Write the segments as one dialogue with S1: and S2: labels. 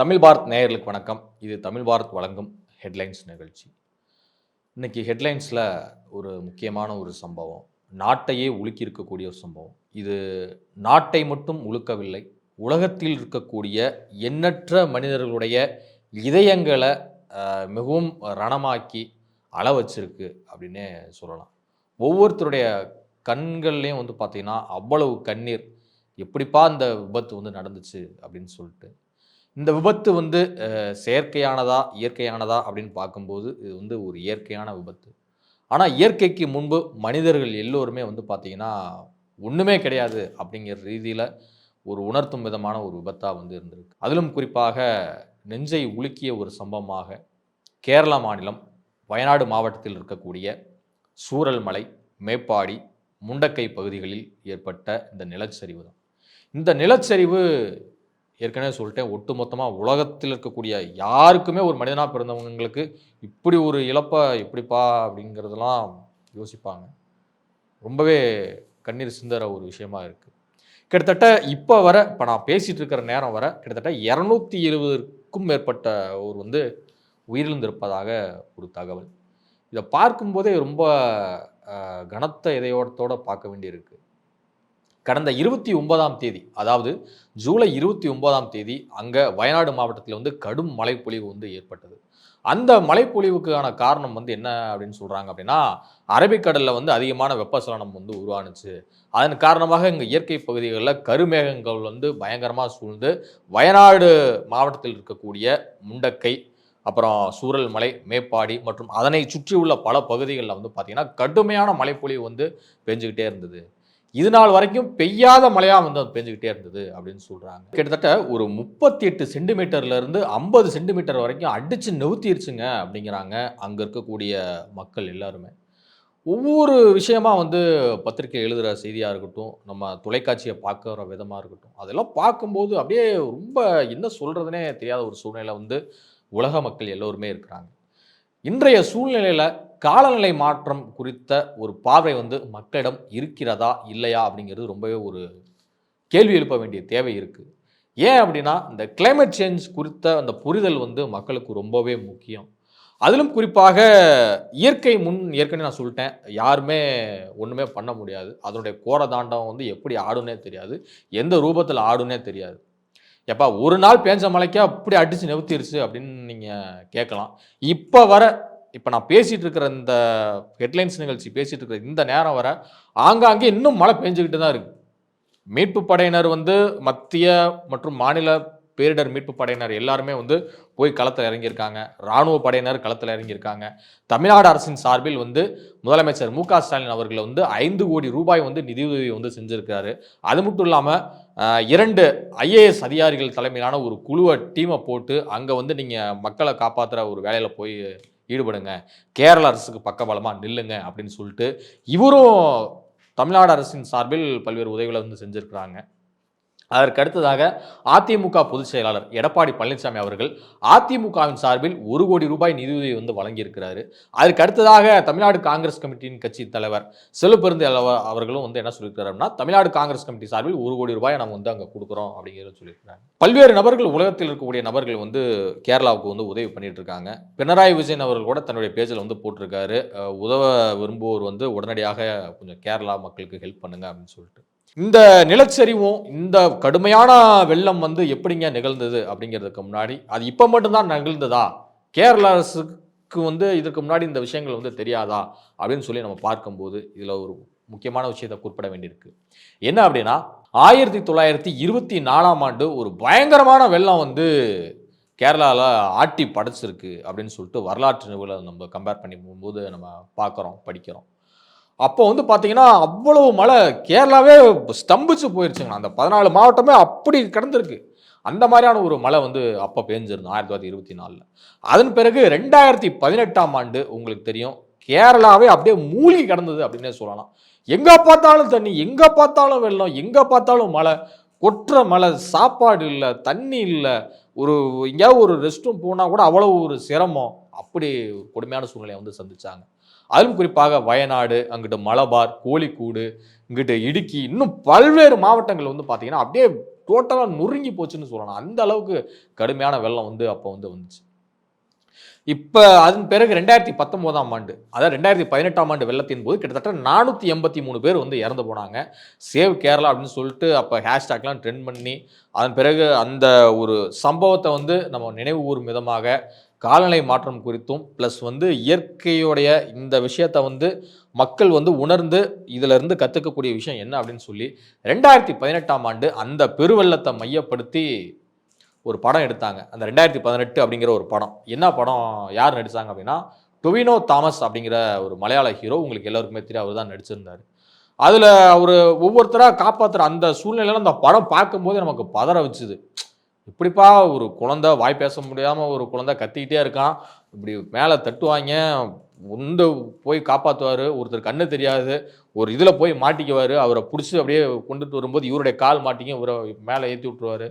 S1: தமிழ் பாரத் நேயர்களுக்கு வணக்கம். இது தமிழ் பாரத் வழங்கும் ஹெட்லைன்ஸ் நிகழ்ச்சி. இன்னைக்கு ஹெட்லைன்ஸில் ஒரு முக்கியமான ஒரு சம்பவம். நாட்டையே உலுக்கி இருக்கக்கூடிய ஒரு சம்பவம். இது நாட்டை மட்டும் உலுக்கவில்லை உலகத்தில் இருக்கக்கூடிய எண்ணற்ற மனிதர்களுடைய இதயங்களை மிகவும் ரணமாக்கி அள வச்சிருக்கு அப்படின்னே சொல்லலாம். ஒவ்வொருத்தருடைய கண்கள்லேயும் வந்து பார்த்திங்கன்னா அவ்வளவு கண்ணீர். எப்படிப்பா இந்த விபத்து வந்து நடந்துச்சு அப்படின்னு சொல்லிட்டு இந்த விபத்து வந்து செயற்கையானதா இயற்கையானதா அப்படின்னு பார்க்கும்போது இது வந்து ஒரு இயற்கையான விபத்து. ஆனால் இயற்கைக்கு முன்பு மனிதர்கள் எல்லோருமே வந்து பார்த்தீங்கன்னா ஒன்றுமே கிடையாது அப்படிங்கிற ரீதியில் ஒரு உணர்த்தும் விதமான ஒரு விபத்தாக வந்து இருந்திருக்கு. அதிலும் குறிப்பாக நெஞ்சை உலுக்கிய ஒரு சம்பவமாக கேரளா மாநிலம் வயநாடு மாவட்டத்தில் இருக்கக்கூடிய சூரல்மலை மேப்பாடி முண்டக்கை பகுதிகளில் ஏற்பட்ட இந்த நிலச்சரிவு தான். இந்த நிலச்சரிவு ஏற்கனவே சொல்லிட்டேன் ஒட்டுமொத்தமாக உலகத்தில் இருக்கக்கூடிய யாருக்குமே ஒரு மனிதனாக பிறந்தவங்களுக்கு இப்படி ஒரு இழப்பை எப்படிப்பா அப்படிங்கிறதெல்லாம் யோசிப்பாங்க. ரொம்பவே கண்ணீர் சிந்தற ஒரு விஷயமா இருக்குது கிட்டத்தட்ட இப்போ வர இப்போ நான் பேசிகிட்டு இருக்கிற நேரம் வர கிட்டத்தட்ட இரநூத்தி இருபதுக்கும் மேற்பட்ட ஒரு வந்து உயிரிழந்திருப்பதாக ஒரு தகவல். இதை பார்க்கும்போதே ரொம்ப கனத்த இதயோட்டத்தோட பார்க்க வேண்டியிருக்கு. கடந்த இருபத்தி ஒன்பதாம் தேதி அதாவது ஜூலை இருபத்தி ஒன்பதாம் தேதி அங்கே வயநாடு மாவட்டத்தில் வந்து கடும் மழைப்பொழிவு வந்து ஏற்பட்டது. அந்த மழைப்பொழிவுக்கான காரணம் வந்து என்ன அப்படின்னு சொல்கிறாங்க அப்படின்னா அரபிக்கடலில் வந்து அதிகமான வெப்பசலனம் வந்து உருவானுச்சு. அதன் காரணமாக இங்கே இயற்கை பகுதிகளில் கருமேகங்கள் வந்து பயங்கரமாக சூழ்ந்து வயநாடு மாவட்டத்தில் இருக்கக்கூடிய முண்டக்கை அப்புறம் சூரல்மலை மேப்பாடி மற்றும் அதனை சுற்றியுள்ள பல பகுதிகளில் வந்து பார்த்திங்கன்னா கடுமையான மழைப்பொழிவு வந்து பெஞ்சுக்கிட்டே இருந்தது. இது நாள் வரைக்கும் பெய்யாத மழையாக வந்து அது பெஞ்சுக்கிட்டே இருந்தது அப்படின்னு சொல்கிறாங்க கிட்டத்தட்ட ஒரு முப்பத்தி எட்டு சென்டிமீட்டர்லேருந்து ஐம்பது சென்டிமீட்டர் வரைக்கும் அடித்து நிறுத்திருச்சுங்க அப்படிங்கிறாங்க அங்கே இருக்கக்கூடிய மக்கள் எல்லாருமே. ஒவ்வொரு விஷயமா வந்து பத்திரிக்கை எழுதுகிற செய்தியாக இருக்கட்டும் நம்ம தொலைக்காட்சியை பார்க்குற விதமாக இருக்கட்டும் அதெல்லாம் பார்க்கும்போது அப்படியே ரொம்ப என்ன சொல்கிறதுனே தெரியாத ஒரு சூழ்நிலை வந்து உலக மக்கள் எல்லோருமே இருக்கிறாங்க. இன்றைய சூழ்நிலையில் காலநிலை மாற்றம் குறித்த ஒரு பார்வை வந்து மக்களிடம் இருக்கிறதா இல்லையா அப்படிங்கிறது ரொம்பவே ஒரு கேள்வி எழுப்ப வேண்டிய தேவை இருக்குது ஏன் அப்படின்னா இந்த கிளைமேட் சேஞ்ச் குறித்த அந்த புரிதல் வந்து மக்களுக்கு ரொம்பவே முக்கியம். அதிலும் குறிப்பாக இயற்கை முன் ஏற்கனவே நான் சொல்லிட்டேன் யாருமே ஒன்றுமே பண்ண முடியாது. அதனுடைய கோர தாண்டவம் வந்து எப்படி ஆடுனே தெரியாது. எந்த ரூபத்தில் ஆடுனே தெரியாது. எப்பா ஒரு நாள் பேஞ்ச மழைக்கா அப்படி அடித்து நிறுத்திடுச்சு அப்படின்னு நீங்கள் கேட்கலாம். இப்போ வர இப்போ நான் பேசிகிட்டு இருக்கிற இந்த ஹெட்லைன்ஸ் நிகழ்ச்சி பேசிகிட்டு இருக்கிற இந்த நேரம் வர ஆங்காங்கே இன்னும் மழை பெஞ்சுக்கிட்டு தான் இருக்குது மீட்பு படையினர் வந்து மத்திய மற்றும் மாநில பேரிடர் மீட்பு படையினர் எல்லாருமே வந்து போய் களத்தில் இறங்கியிருக்காங்க. இராணுவ படையினர் களத்தில் இறங்கியிருக்காங்க. தமிழ்நாடு அரசின் சார்பில் வந்து முதலமைச்சர் மு க ஸ்டாலின் அவர்களை வந்து ஐந்து கோடி ரூபாய் வந்து நிதியுதவி வந்து செஞ்சுருக்காரு. அது மட்டும் இல்லாமல் இரண்டு ஐஏஎஸ் அதிகாரிகள் தலைமையிலான ஒரு குழுவை டீமை போட்டு அங்கே வந்து நீங்கள் மக்களை காப்பாற்றுற ஒரு வேலையில் போய் ஈடுபடுங்க. கேரள அரசுக்கு பக்கபலமாக நில்லுங்க அப்படின்னு சொல்லிட்டு இவரும் தமிழ்நாடு அரசின் சார்பில் பல்வேறு உதவிகளை வந்து செஞ்சுருக்கிறாங்க. அதற்கு அடுத்ததாக அதிமுக பொதுச் செயலாளர் எடப்பாடி பழனிசாமி அவர்கள் அதிமுகவின் சார்பில் ஒரு கோடி ரூபாய் நிதியுதவி வந்து வழங்கியிருக்கிறாரு. அதற்கு அடுத்ததாக தமிழ்நாடு காங்கிரஸ் கமிட்டியின் கட்சி தலைவர் செல்வபெருந்து அவர்களும் வந்து என்ன சொல்லியிருக்கிறாருன்னா தமிழ்நாடு காங்கிரஸ் கமிட்டி சார்பில் ஒரு கோடி ரூபாய் நம்ம வந்து அங்கே கொடுக்குறோம் அப்படிங்கிறத சொல்லியிருக்காங்க பல்வேறு நபர்கள் உலகத்தில் இருக்கக்கூடிய நபர்கள் வந்து கேரளாவுக்கு வந்து உதவி பண்ணிட்டு இருக்காங்க பினராயி விஜயன் அவர்கள் கூட தன்னுடைய பேஜில் வந்து போட்டிருக்காரு. உதவ விரும்புவோர் வந்து உடனடியாக கொஞ்சம் கேரளா மக்களுக்கு ஹெல்ப் பண்ணுங்க அப்படின்னு சொல்லிட்டு. இந்த நிலச்சரிவும் இந்த கடுமையான வெள்ளம் வந்து எப்படிங்க நிகழ்ந்தது அப்படிங்கிறதுக்கு முன்னாடி அது இப்போ மட்டும்தான் நிகழ்ந்ததா? கேரள அரசுக்கு வந்து இதுக்கு முன்னாடி இந்த விஷயங்கள் வந்து தெரியாதா? அப்படின்னு சொல்லி நம்ம பார்க்கும்போது இதில் ஒரு முக்கியமான விஷயத்தை குறிப்பிட வேண்டியிருக்கு. என்ன அப்படின்னா ஆயிரத்தி தொள்ளாயிரத்தி இருபத்தி நாலாம் ஆண்டு ஒரு பயங்கரமான வெள்ளம் வந்து கேரளாவில் ஆட்டி படைச்சிருக்கு அப்படின்னு சொல்லிட்டு வரலாற்று நிகழ்வுகளை நம்ம கம்பேர் பண்ணி போகும்போது நம்ம பார்க்குறோம் படிக்கிறோம். அப்போ வந்து பார்த்தீங்கன்னா அவ்வளவு மழை கேரளாவே ஸ்தம்பிச்சு போயிருச்சுங்க அந்த பதினாலு மாவட்டமே அப்படி கிடந்திருக்கு. அந்த மாதிரியான ஒரு மழை வந்து அப்போ பேஞ்சிருந்தோம் ஆயிரத்தி தொள்ளாயிரத்தி இருபத்தி நாலில். அதன் பிறகு ரெண்டாயிரத்தி பதினெட்டாம் ஆண்டு உங்களுக்கு தெரியும் கேரளாவே அப்படியே மூழ்கி கிடந்தது அப்படின்னே சொல்லலாம். எங்கே பார்த்தாலும் தண்ணி எங்கே பார்த்தாலும் வெள்ளம் எங்கே பார்த்தாலும் மழை கொட்டுற மழை சாப்பாடு இல்லை தண்ணி இல்லை ஒரு எங்கேயாவது ஒரு ரெஸ்ட் ரூம் போனால் கூட அவ்வளோ ஒரு சிரமம். அப்படி கொடுமையான சூழ்நிலையை வந்து சந்தித்தாங்க அதிலும் குறிப்பாக வயநாடு அங்கிட்டு மலபார் கோழிக்கூடு இங்கிட்டு இடுக்கி இன்னும் பல்வேறு மாவட்டங்கள் வந்து பார்த்தீங்கன்னா அப்படியே டோட்டலாக நொறுங்கி போச்சுன்னு சொல்லலாம். அந்த அளவுக்கு கடுமையான வெள்ளம் வந்து அப்போ வந்து வந்துச்சு. இப்போ அதன் பிறகு ரெண்டாயிரத்தி பத்தொம்போதாம் ஆண்டு அதாவது ரெண்டாயிரத்தி பதினெட்டாம் ஆண்டு வெள்ளத்தின் போது கிட்டத்தட்ட நானூற்றி எண்பத்தி மூணு பேர் வந்து இறந்து போனாங்க. சேவ் கேரளா அப்படின்னு சொல்லிட்டு அப்போ ஹேஷ்டேக்லாம் ட்ரெண்ட் பண்ணி அதன் பிறகு அந்த ஒரு சம்பவத்தை வந்து நம்ம நினைவு கூறும் விதமாக காலநிலை மாற்றம் குறித்தும் ப்ளஸ் வந்து இயற்கையுடைய இந்த விஷயத்தை வந்து மக்கள் வந்து உணர்ந்து இதிலிருந்து கற்றுக்கக்கூடிய விஷயம் என்ன அப்படின்னு சொல்லி ரெண்டாயிரத்தி பதினெட்டாம் ஆண்டு அந்த பெருவெள்ளத்தை மையப்படுத்தி ஒரு படம் எடுத்தாங்க. அந்த ரெண்டாயிரத்தி பதினெட்டு அப்படிங்கிற ஒரு படம். என்ன படம் யார் நடித்தாங்க அப்படின்னா டொவினோ தாமஸ் அப்படிங்கிற ஒரு மலையாள ஹீரோ உங்களுக்கு எல்லாருக்குமே தெரியும் அவர் தான் நடிச்சிருந்தார். அதில் அவர் ஒவ்வொருத்தராக காப்பாற்றுற அந்த சூழ்நிலையில் அந்த படம் பார்க்கும்போது நமக்கு பதற வச்சுது. இப்படிப்பா ஒரு குழந்தை வாய் பேச முடியாமல் ஒரு குழந்தை கத்திக்கிட்டே இருக்கான்? இப்படி மேலே தட்டுவாங்க. உண்டு போய் காப்பாற்றுவார் ஒருத்தர் கண்ணு தெரியாது. ஒரு இதில் போய் மாட்டிக்குவார். அவரை பிடிச்சி அப்படியே கொண்டுட்டு வரும்போது இவருடைய கால் மாட்டிங்க இவரை மேலே ஏற்றி விட்ருவாரு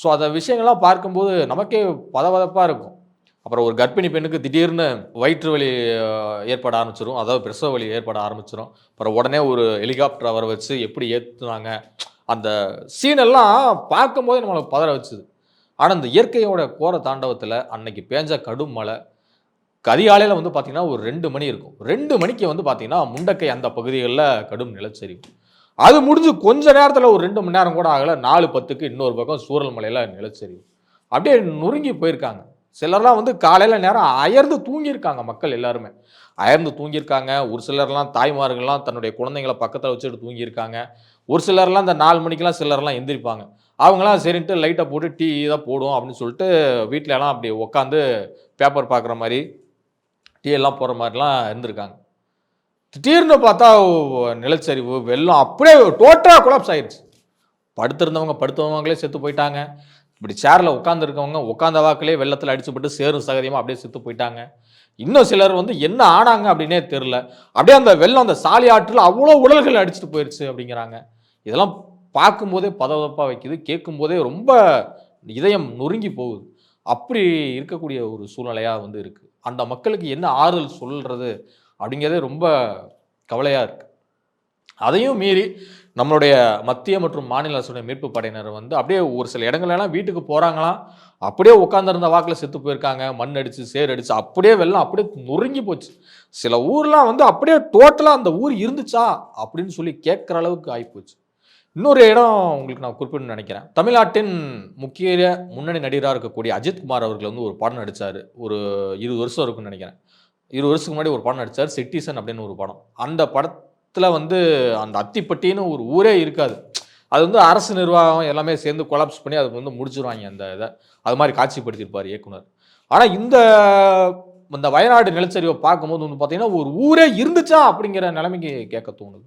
S1: ஸோ அந்த விஷயங்கள்லாம் பார்க்கும்போது நமக்கே பதபதப்பாக இருக்கும். அப்புறம் ஒரு கர்ப்பிணி பெண்ணுக்கு திடீர்னு வயிற்று வலி ஏற்பட ஆரம்பிச்சிடும் அதாவது பிரசவ வலி ஏற்பட ஆரம்பிச்சிடும் அப்புறம் உடனே ஒரு ஹெலிகாப்டர் அவரை வச்சு எப்படி ஏற்றுனாங்க அந்த சீனெல்லாம் பார்க்கும்போதே நம்மளை பதற வச்சுது. ஆனால் இந்த இயற்கையோட கோர தாண்டவத்தில் அன்னைக்கு பேஞ்ச கடும் மழை கதிகாலையில் வந்து பார்த்தீங்கன்னா ஒரு ரெண்டு மணி இருக்கும். ரெண்டு மணிக்கு வந்து பார்த்தீங்கன்னா முண்டக்கை அந்த பகுதிகளில் கடும் நிலச்சரிவு. அது முடிஞ்சு கொஞ்ச நேரத்தில் ஒரு ரெண்டு மணி நேரம் கூட ஆகலை நாலு பத்துக்கு இன்னொரு பக்கம் சூரல் மலையில் நிலச்சரிவு. அப்படியே நொறுங்கி போயிருக்காங்க. சிலர்லாம் வந்து காலையில் நேரம் அயர்ந்து தூங்கியிருக்காங்க மக்கள் எல்லாருமே. அயர்ந்து தூங்கியிருக்காங்க. ஒரு சிலர்லாம் தாய்மார்கள்லாம் தன்னுடைய குழந்தைங்களை பக்கத்தில் வச்சுட்டு தூங்கியிருக்காங்க. ஒரு சிலர்லாம் இந்த நாலு மணிக்கெலாம் சிலர்லாம் எந்திரிப்பாங்க. அவங்களாம் சரின்ட்டு லைட்டை போட்டு டீ தான் போடுவோம் அப்படின்னு சொல்லிட்டு வீட்டிலலாம் அப்படி உட்காந்து பேப்பர் பார்க்குற மாதிரி டீ எல்லாம் போடுற மாதிரிலாம் இருந்திருக்காங்க. திடீர்னு பார்த்தா நிலச்சரிவு வெள்ளம் அப்படியே டோட்டலாக கொலாப்ஸ் ஆயிடுச்சு படுத்திருந்தவங்க படுத்தவங்களே செத்து போயிட்டாங்க. இப்படி சேரில் உட்காந்துருக்கவங்க உட்காந்த வாக்கிலே வெள்ளத்தில் அடிச்சுப்பட்டு சேரும் சகதியமாக அப்படியே செத்து போயிட்டாங்க. இன்னும் சிலர் வந்து என்ன ஆனாங்க அப்படின்னே தெரில அப்படியே அந்த வெள்ளம் அந்த சாலி ஆற்றில் அவ்வளோ உடல்கள் அடிச்சுட்டு போயிடுச்சு அப்படிங்கிறாங்க. இதெல்லாம் பார்க்கும்போதே பதவதப்பாக வைக்குது. கேட்கும்போதே ரொம்ப இதயம் நொறுங்கி போகுது. அப்படி இருக்கக்கூடிய ஒரு சூழ்நிலையாக வந்து இருக்குது அந்த மக்களுக்கு என்ன ஆறுதல் சொல்கிறது அப்படிங்கிறதே ரொம்ப கவலையாக இருக்குது அதையும் மீறி நம்மளுடைய மத்திய மற்றும் மாநில அரசுடைய மீட்பு படையினர் வந்து அப்படியே ஒரு சில இடங்கள்லாம் வீட்டுக்கு போகிறாங்களாம் அப்படியே உட்காந்துருந்த வாக்கில் செத்து போயிருக்காங்க. மண் அடிச்சு சேர் அடிச்சு அப்படியே வெள்ளம் அப்படியே நொறுங்கி போச்சு. சில ஊர்லாம் வந்து அப்படியே டோட்டலாக அந்த ஊர் இருந்துச்சா அப்படின்னு சொல்லி கேட்குற அளவுக்கு ஆகிப்போச்சு இன்னொரு இடம் உங்களுக்கு நான் குறிப்பிடணும்னு நினைக்கிறேன். தமிழ்நாட்டின் முக்கிய முன்னணி நடிகராக இருக்கக்கூடிய அஜித்குமார் அவர்கள் வந்து ஒரு படம் நடித்தார் ஒரு இருபது வருஷம் இருக்கும்னு நினைக்கிறேன். இருபது வருஷத்துக்கு முன்னாடி ஒரு படம் நடித்தார் சிட்டிசன் அப்படின்னு ஒரு படம். அந்த படத்தில் வந்து அந்த அத்திப்பட்டின்னு ஒரு ஊரே இருக்காது. அது வந்து அரசு நிர்வாகம் எல்லாமே சேர்ந்து கொலாப்ஸ் பண்ணி அதுக்கு வந்து முடிச்சிருவாங்க அந்த இதை. அது மாதிரி காட்சிப்படுத்தியிருப்பார் இயக்குனர். ஆனால் இந்த இந்த வயநாடு நிலச்சரிவை பார்க்கும்போது வந்து பார்த்தீங்கன்னா ஒரு ஊரே இருந்துச்சா அப்படிங்கிற நிலைமைக்கு கேட்க தோணுது.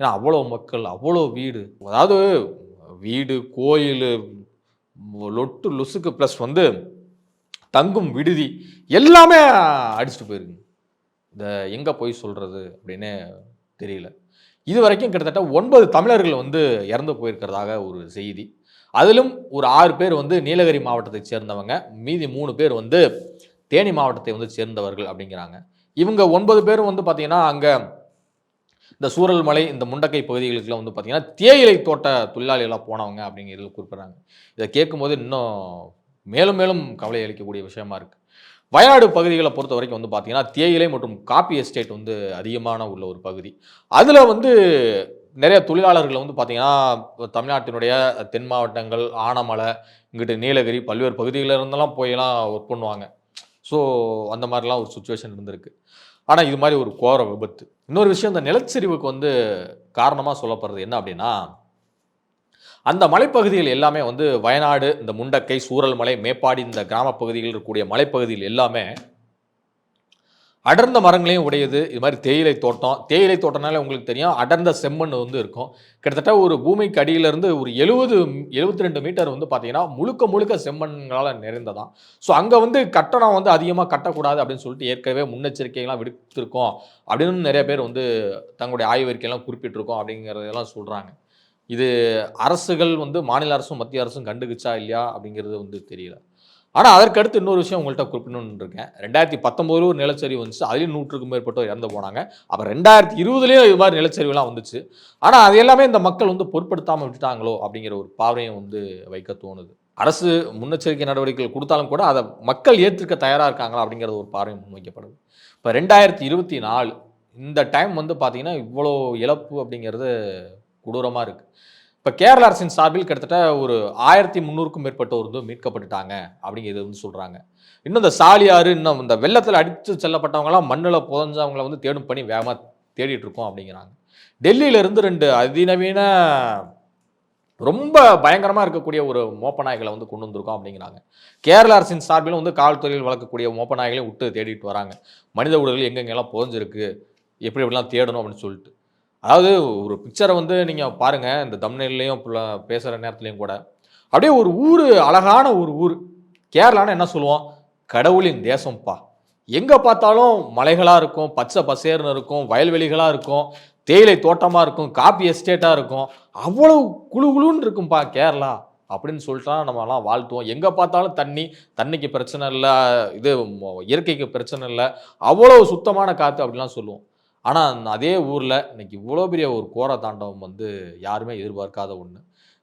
S1: ஏன்னா அவ்வளோ மக்கள் அவ்வளோ வீடு. அதாவது வீடு கோயில் லொட்டு லொசுக்கு ப்ளஸ் வந்து தங்கும் விடுதி எல்லாமே அடிச்சுட்டு போயிருக்குங்க இந்த எங்கே போய் சொல்கிறது அப்படின்னு தெரியல. இது வரைக்கும் கிட்டத்தட்ட ஒன்பது தமிழர்கள் வந்து இறந்து போயிருக்கிறதாக ஒரு செய்தி. அதிலும் ஒரு ஆறு பேர் வந்து நீலகிரி மாவட்டத்தை சேர்ந்தவங்க மீதி மூணு பேர் வந்து தேனி மாவட்டத்தை வந்து சேர்ந்தவர்கள் அப்படிங்கிறாங்க. இவங்க ஒன்பது பேரும் வந்து பார்த்தீங்கன்னா அங்கே இந்த சூரல்மலை இந்த முண்டக்கை பகுதிகளுக்குலாம் வந்து பார்த்தீங்கன்னா தேயிலை தோட்ட தொழிலாளிகளாக போனவங்க அப்படிங்கிறது குறிப்பிட்றாங்க. இதை கேட்கும்போது இன்னும் மேலும் மேலும் கவலை அளிக்கக்கூடிய விஷயமா இருக்குது வயநாடு பகுதிகளை பொறுத்த வரைக்கும் வந்து பார்த்தீங்கன்னா தேயிலை மற்றும் காப்பி எஸ்டேட் வந்து அதிகமான உள்ள ஒரு பகுதி. அதில் வந்து நிறைய தொழிலாளர்களை வந்து பார்த்தீங்கன்னா தமிழ்நாட்டினுடைய தென் மாவட்டங்கள் ஆனமலை இங்கிட்டு நீலகிரி பல்வேறு பகுதிகளில் இருந்தெல்லாம் போயெல்லாம் ஒர்க் பண்ணுவாங்க. ஸோ அந்த மாதிரிலாம் ஒரு சுச்சுவேஷன் இருந்திருக்கு. ஆனால் இது மாதிரி ஒரு கோர விபத்து. இன்னொரு விஷயம் இந்த நிலச்சரிவுக்கு வந்து காரணமாக சொல்லப்படுறது என்ன அப்படின்னா அந்த மலைப்பகுதிகள் எல்லாமே வந்து வயநாடு இந்த முண்டக்கை சூரல்மலை மேப்பாடி இந்த கிராம பகுதியில் இருக்கக்கூடிய மலைப்பகுதிகள் எல்லாமே அடர்ந்த மரங்களையும் உடையது. இது மாதிரி தேயிலை தோட்டம். தேயிலை தோட்டம்னாலே உங்களுக்கு தெரியும் அடர்ந்த செம்மண் வந்து இருக்கும். கிட்டத்தட்ட ஒரு பூமிக்கு அடியிலேருந்து ஒரு எழுபது எழுபத்தி ரெண்டு மீட்டர் வந்து பார்த்தீங்கன்னா முழுக்க முழுக்க செம்மண்களால் நிறைந்ததான். ஸோ அங்கே வந்து கட்டணம் வந்து அதிகமாக கட்டக்கூடாது அப்படின்னு சொல்லிட்டு ஏற்கனவே முன்னெச்சரிக்கைகள்லாம் விடுத்திருக்கோம் அப்படின்னு நிறைய பேர் வந்து தங்களுடைய ஆய்வறிக்கையெல்லாம் குறிப்பிட்டிருக்கோம் அப்படிங்கிறதெல்லாம் சொல்கிறாங்க இது அரசுகள் வந்து மாநில அரசும் மத்திய அரசும் கண்டுக்குச்சா இல்லையா அப்படிங்கிறது வந்து தெரியல. ஆனால் அதற்கடுத்து இன்னொரு விஷயம் உங்கள்கிட்ட குறிப்பிடணும்னு இருக்கேன். ரெண்டாயிரத்தி பத்தொம்போதுல ஒரு நிலச்சரிவு வந்துச்சு. அதுலேயும் நூற்றுக்கும் மேற்பட்டோர் இறந்து போனாங்க. அப்போ ரெண்டாயிரத்தி இருபதுலேயும் இது மாதிரி நிலச்சரிவுலாம் வந்துச்சு. ஆனால் அது எல்லாமே இந்த மக்கள் வந்து பொருட்படுத்தாமல் விட்டுட்டாங்களோ அப்படிங்கிற ஒரு பார்வையும் வந்து வைக்க தோணுது. அரசு முன்னெச்சரிக்கை நடவடிக்கைகள் கொடுத்தாலும் கூட அதை மக்கள் ஏற்றுக்க தயாராக இருக்காங்களா அப்படிங்கிறது ஒரு பார்வை முன்வைக்கப்படுது. இப்போ ரெண்டாயிரத்தி இருபத்தி நாலு இந்த டைம் வந்து பார்த்திங்கன்னா இவ்வளோ இழப்பு அப்படிங்கிறது கொடூரமாக இருக்குது இப்போ கேரள அரசின் சார்பில் கிட்டத்தட்ட ஒரு ஆயிரத்தி முந்நூறுக்கும் மேற்பட்டோர் வந்து மீட்கப்பட்டுட்டாங்க அப்படிங்கிறது வந்து சொல்கிறாங்க இன்னும் இந்த சாலியாறு இன்னும் இந்த வெள்ளத்தில் அடித்து செல்லப்பட்டவங்களாம் மண்ணில் புதஞ்சவங்களை வந்து தேடும் பணி வேகமாக தேடிட்டு இருக்கோம் அப்படிங்கிறாங்க. டெல்லியிலிருந்து ரெண்டு அதிநவீன ரொம்ப பயங்கரமாக இருக்கக்கூடிய ஒரு மோப்பநாய்களை வந்து கொண்டு வந்திருக்கோம் அப்படிங்கிறாங்க. கேரள அரசின் சார்பிலும் வந்து காவல்துறையில் வளர்க்கக்கூடிய மோப்பநாய்களையும் விட்டு தேடிட்டு வராங்க. மனித உடல்கள் எங்கெங்கெல்லாம் புதஞ்சிருக்கு எப்படி எப்படிலாம் தேடணும் அப்படின்னு சொல்லிட்டு. அதாவது ஒரு பிக்சரை வந்து நீங்கள் பாருங்கள் இந்த தம்னையிலையும் பேசுகிற நேரத்துலையும் கூட. அப்படியே ஒரு ஊர் அழகான ஒரு ஊர். கேரளான்னு என்ன சொல்லுவோம்? கடவுளின் தேசம்ப்பா எங்கே பார்த்தாலும் மலைகளாக இருக்கும் பச்சை பசேர்னு இருக்கும் வயல்வெளிகளாக இருக்கும் தேயிலை தோட்டமாக இருக்கும் காப்பி எஸ்டேட்டாக இருக்கும். அவ்வளவு குழு குழுன்னு இருக்கும்பா கேரளா. அப்படின்னு சொல்லிட்டா நம்மலாம் வாழ்த்துவோம். எங்கே பார்த்தாலும் தண்ணி தண்ணிக்கு பிரச்சனை இல்லை இது இயற்கைக்கு பிரச்சனை இல்லை. அவ்வளோ சுத்தமான காற்று அப்படிலாம் சொல்லுவோம். ஆனால் அதே ஊரில் இன்னைக்கு இவ்வளோ பெரிய ஒரு கோர தாண்டவம் வந்து யாருமே எதிர்பார்க்காத ஒன்று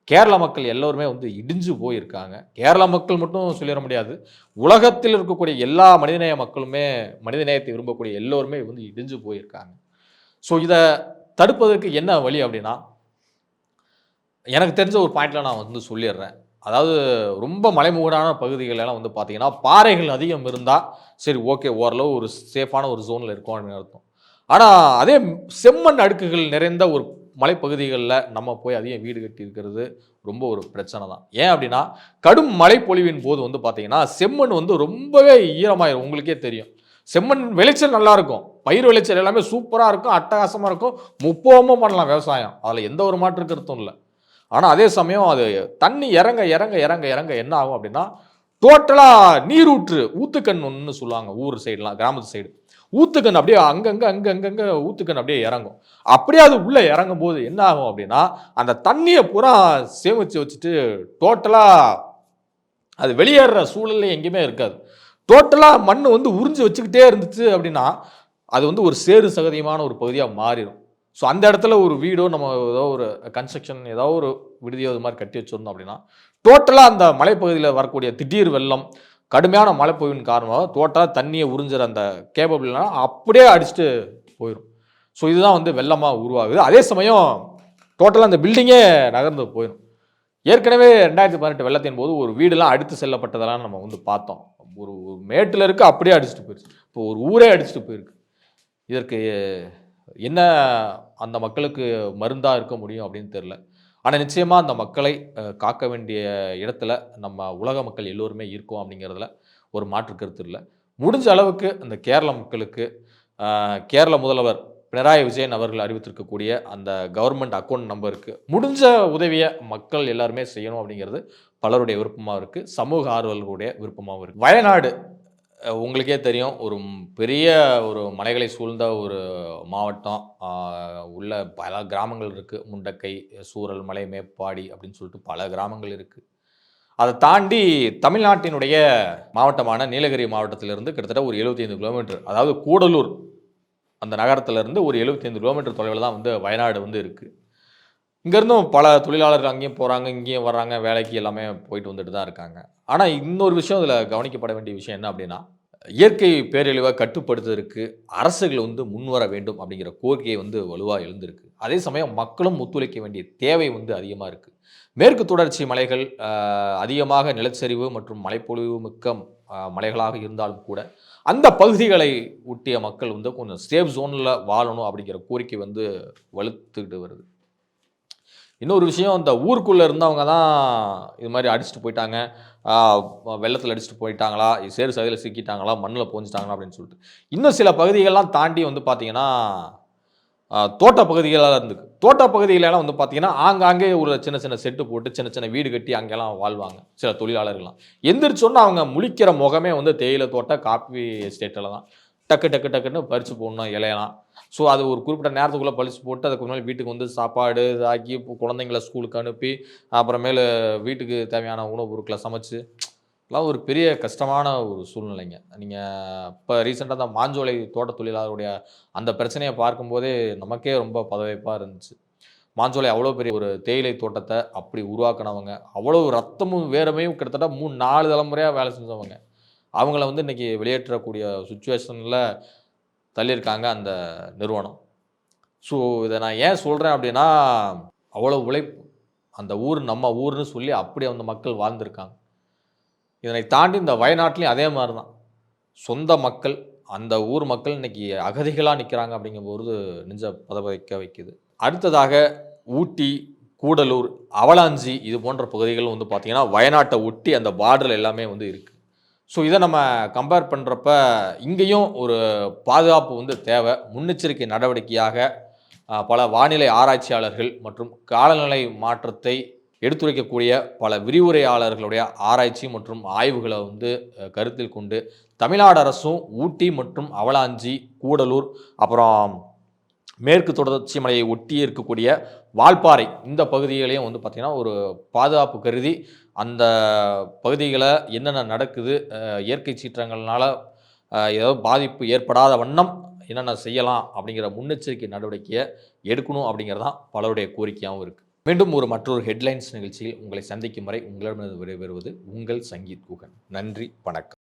S1: கேரள மக்கள் எல்லோருமே வந்து இடிஞ்சு போயிருக்காங்க. கேரள மக்கள் மட்டும் சொல்லிட முடியாது. உலகத்தில் இருக்கக்கூடிய எல்லா மனிதநேய மக்களுமே மனிதநேயத்தை விரும்பக்கூடிய எல்லோருமே வந்து இடிஞ்சு போயிருக்காங்க. ஸோ இதை தடுப்பதற்கு என்ன வழி அப்படின்னா எனக்கு தெரிஞ்ச ஒரு பாயிண்டில் நான் வந்து சொல்லிடுறேன். அதாவது ரொம்ப மலைமுகடான பகுதிகளெல்லாம் வந்து பார்த்தீங்கன்னா பாறைகள் அதிகம் இருந்தால் சரி ஓகே ஓரளவு ஒரு சேஃபான ஒரு ஜோனில் இருக்கும் அப்படின்னு அர்த்தம். ஆனால் அதே செம்மண் அடுக்குகள் நிறைந்த ஒரு மலைப்பகுதிகளில் நம்ம போய் அதிகம் வீடு கட்டி இருக்கிறது ரொம்ப ஒரு பிரச்சனை தான். ஏன் அப்படின்னா கடும் மழைப்பொழிவின் போது வந்து பார்த்தீங்கன்னா செம்மண் வந்து ரொம்பவே ஈரமாயிரும். உங்களுக்கே தெரியும். செம்மண் விளைச்சல் நல்லா இருக்கும். பயிர் விளைச்சல் எல்லாமே சூப்பராக இருக்கும். அட்டகாசமாக இருக்கும். முப்போகமும் பண்ணலாம் விவசாயம். அதில் எந்த ஒரு மாற்று கருத்தும் இல்லை. ஆனால் அதே சமயம் அது தண்ணி இறங்க இறங்க இறங்க இறங்க என்ன ஆகும் அப்படின்னா டோட்டலாக நீரூற்று ஊத்துக்கண் ஒன்று சொல்லுவாங்க ஊர் சைடுலாம் கிராமத்து சைடு ஊத்துக்கண் அப்படியே அங்கங்கே அங்க அங்கங்க ஊத்துக்கண் அப்படியே இறங்கும். அப்படியே அது உள்ளே இறங்கும் போது என்ன ஆகும் அப்படின்னா அந்த தண்ணியை பூரா சேமிச்சு வச்சுட்டு டோட்டலாக அது வெளியேற சூழல்ல எங்கேயுமே இருக்காது. டோட்டலாக மண் வந்து உறிஞ்சு வச்சுக்கிட்டே இருந்துச்சு அப்படின்னா அது வந்து ஒரு சேறு சகதியமான ஒரு பகுதியாக மாறிடும். ஸோ அந்த இடத்துல ஒரு வீடோ நம்ம ஏதோ ஒரு கன்ஸ்ட்ரக்ஷன் ஏதோ ஒரு விடுதியோ இது மாதிரி கட்டி வச்சுருந்தோம் அப்படின்னா டோட்டலாக அந்த மலைப்பகுதியில் வரக்கூடிய திடீர் வெள்ளம் கடுமையான மழை மழைப்பொழிவின் காரணமாக தோட்டா தண்ணியை உறிஞ்சுற அந்த கேபபிள்லாம் அப்படியே அடிச்சுட்டு போயிடும் ஸோ இதுதான் வந்து வெள்ளமாக உருவாகுது. அதே சமயம் டோட்டலாக அந்த பில்டிங்கே நகர்ந்து போயிடும் ஏற்கனவே ரெண்டாயிரத்தி பதினெட்டு வெள்ளத்தின் போது ஒரு வீடெல்லாம் அடித்து செல்லப்பட்டதெல்லாம் நம்ம வந்து பார்த்தோம். ஒரு ஒரு மேட்டில் இருக்க அப்படியே அடிச்சுட்டு போயிடுச்சு இப்போ ஒரு ஊரே அடிச்சுட்டு போயிருக்கு. இதற்கு என்ன அந்த மக்களுக்கு மருந்தாக இருக்க முடியும் அப்படின்னு தெரில ஆனால் நிச்சயமாக அந்த மக்களை காக்க வேண்டிய இடத்துல நம்ம உலக மக்கள் எல்லோருமே இருக்கோம் அப்படிங்கிறதுல ஒரு மாற்று கருத்து இல்லை. முடிஞ்ச அளவுக்கு அந்த கேரள மக்களுக்கு கேரள முதல்வர் பினராயி விஜயன் அவர்கள் அறிவித்திருக்கக்கூடிய அந்த கவர்மெண்ட் அக்கௌண்ட் நம்பருக்கு முடிஞ்ச உதவியை மக்கள் எல்லாருமே செய்யணும் அப்படிங்கிறது பலருடைய விருப்பமாக இருக்குது சமூக ஆர்வலர்களுடைய விருப்பமாகவும் இருக்குது வயநாடு உங்களுக்கே தெரியும் ஒரு பெரிய ஒரு மலைகளை சூழ்ந்த ஒரு மாவட்டம். உள்ள பல கிராமங்கள் இருக்குது முண்டக்கை சூரல் மலை மேப்பாடி அப்படின்னு சொல்லிட்டு பல கிராமங்கள் இருக்குது அதை தாண்டி தமிழ்நாட்டினுடைய மாவட்டமான நீலகிரி மாவட்டத்திலிருந்து கிட்டத்தட்ட ஒரு 75 கிலோமீட்டர் அதாவது கூடலூர் அந்த நகரத்திலிருந்து ஒரு 75 கிலோமீட்டர் தொலைவில் தான் வந்து வயநாடு வந்து இருக்குது இங்கேருந்தும் பல தொழிலாளர்கள் அங்கேயும் போகிறாங்க இங்கேயும் வர்றாங்க வேலைக்கு எல்லாமே போயிட்டு வந்துட்டு தான் இருக்காங்க. ஆனால் இன்னொரு விஷயம் இதில் கவனிக்கப்பட வேண்டிய விஷயம் என்ன அப்படின்னா இயற்கை பேரழிவை கட்டுப்படுத்துவதற்கு அரசுகள் வந்து முன்வர வேண்டும் அப்படிங்கிற கோரிக்கை வந்து வலுவாக எழுந்திருக்கு. அதே சமயம் மக்களும் ஒத்துழைக்க வேண்டிய தேவை வந்து அதிகமாக இருக்குது மேற்கு தொடர்ச்சி மலைகள் அதிகமாக நிலச்சரிவு மற்றும் மலைப்பொழிவு மிக்க மலைகளாக இருந்தாலும் கூட அந்த பகுதிகளை ஒட்டிய மக்கள் வந்து கொஞ்சம் சேஃப் ஜோனில் வாழணும் அப்படிங்கிற கோரிக்கை வந்து வலுத்துக்கிட்டு வருது. இன்னொரு விஷயம் இந்த ஊருக்குள்ளே இருந்தவங்க தான் இது மாதிரி அடிச்சுட்டு போயிட்டாங்க. வெள்ளத்தில் அடிச்சுட்டு போயிட்டாங்களா? சேறு சதையில் சிக்கிட்டாங்களா? மண்ணில் போஞ்சிட்டாங்களா அப்படின்னு சொல்லிட்டு. இன்னும் சில பகுதிகள்லாம் தாண்டி வந்து பார்த்தீங்கன்னா தோட்ட பகுதிகளாக இருந்துக்கு தோட்ட பகுதிகளெல்லாம் வந்து பார்த்தீங்கன்னா ஆங்காங்கே ஒரு சின்ன சின்ன செட்டு போட்டு சின்ன சின்ன வீடு கட்டி அங்கெல்லாம் வாழ்வாங்க சில தொழிலாளர்கள்லாம். எந்திரிச்சோன்னா அவங்க முழிக்கிற முகமே வந்து தேயிலை தோட்ட காப்பி எஸ்டேட்டில் தான் டக்கு டக்கு டக்குன்னு பறித்து போடணும் இலையெல்லாம். ஸோ அது ஒரு குறிப்பிட்ட நேரத்துக்குள்ளே பழிச்சு போட்டு அதுக்கு முன்னாடி வீட்டுக்கு வந்து சாப்பாடு இதாக்கி குழந்தைங்கள ஸ்கூலுக்கு அனுப்பி அப்புறமேலு வீட்டுக்கு தேவையான உணவுப் பொருட்களை சமைச்சு எல்லாம் ஒரு பெரிய கஷ்டமான ஒரு சூழ்நிலைங்க. நீங்கள் இப்போ ரீசெண்டாக அந்த மாஞ்சோலை தோட்ட தொழிலாளருடைய அந்த பிரச்சனையை பார்க்கும்போதே நமக்கே ரொம்ப பதவிப்பாக இருந்துச்சு. மாஞ்சோலை அவ்வளோ பெரிய ஒரு தேயிலை தோட்டத்தை அப்படி உருவாக்குனவங்க அவ்வளோ ரத்தமும் வேறமையும் கிட்டத்தட்ட மூணு நாலு தலைமுறையாக வேலை செஞ்சவங்க. அவங்கள வந்து இன்றைக்கி வெளியேற்றக்கூடிய சுச்சுவேஷனில் தள்ளியிருக்காங்க அந்த நிறுவனம். ஸோ இதை நான் ஏன் சொல்கிறேன் அப்படின்னா அவ்வளோ உழைப்பு. அந்த ஊர் நம்ம ஊர்னு சொல்லி அப்படி அந்த மக்கள் வாழ்ந்திருக்காங்க. இதனை தாண்டி இந்த வயநாட்டிலையும் அதே மாதிரி தான் சொந்த மக்கள் அந்த ஊர் மக்கள் இன்றைக்கி அகதிகளாக நிற்கிறாங்க அப்படிங்கும்போது நெஞ்ச பதவிக்க வைக்குது. அடுத்ததாக ஊட்டி கூடலூர் அவலாஞ்சி இது போன்ற பகுதிகள் வந்து பார்த்திங்கன்னா வயநாட்டை ஒட்டி அந்த பார்டர் எல்லாமே வந்து இருக்குது ஸோ இதை நம்ம கம்பேர் பண்ணுறப்ப இங்கேயும் ஒரு பாதுகாப்பு வந்து தேவை. முன்னெச்சரிக்கை நடவடிக்கையாக பல வானிலை ஆராய்ச்சியாளர்கள் மற்றும் காலநிலை மாற்றத்தை எடுத்துரைக்கக்கூடிய பல விரிவுரையாளர்களுடைய ஆராய்ச்சி மற்றும் ஆய்வுகளை வந்து கருத்தில் கொண்டு தமிழ்நாடு அரசும் ஊட்டி மற்றும் அவலாஞ்சி கூடலூர் அப்புறம் மேற்கு தொடர்ச்சி மலையை ஒட்டி இருக்கக்கூடிய வால்பாறை இந்த பகுதிகளையும் வந்து பார்த்திங்கன்னா ஒரு பாதுகாப்பு கருதி அந்த பகுதிகளை என்னென்ன நடக்குது இயற்கை சீற்றங்கள்னால் ஏதோ ஏதாவது பாதிப்பு ஏற்படாத வண்ணம் என்னென்ன செய்யலாம் அப்படிங்கிற முன்னெச்சரிக்கை நடவடிக்கையை எடுக்கணும் அப்படிங்கிறதான் பலருடைய கோரிக்கையாகவும் இருக்குது மீண்டும் ஒரு மற்றொரு ஹெட்லைன்ஸ் நிகழ்ச்சியில் உங்களை சந்திக்கும் வரை உங்களிடமிருந்து விடைபெறுவது உங்கள் சங்கீத் குகன். நன்றி வணக்கம்.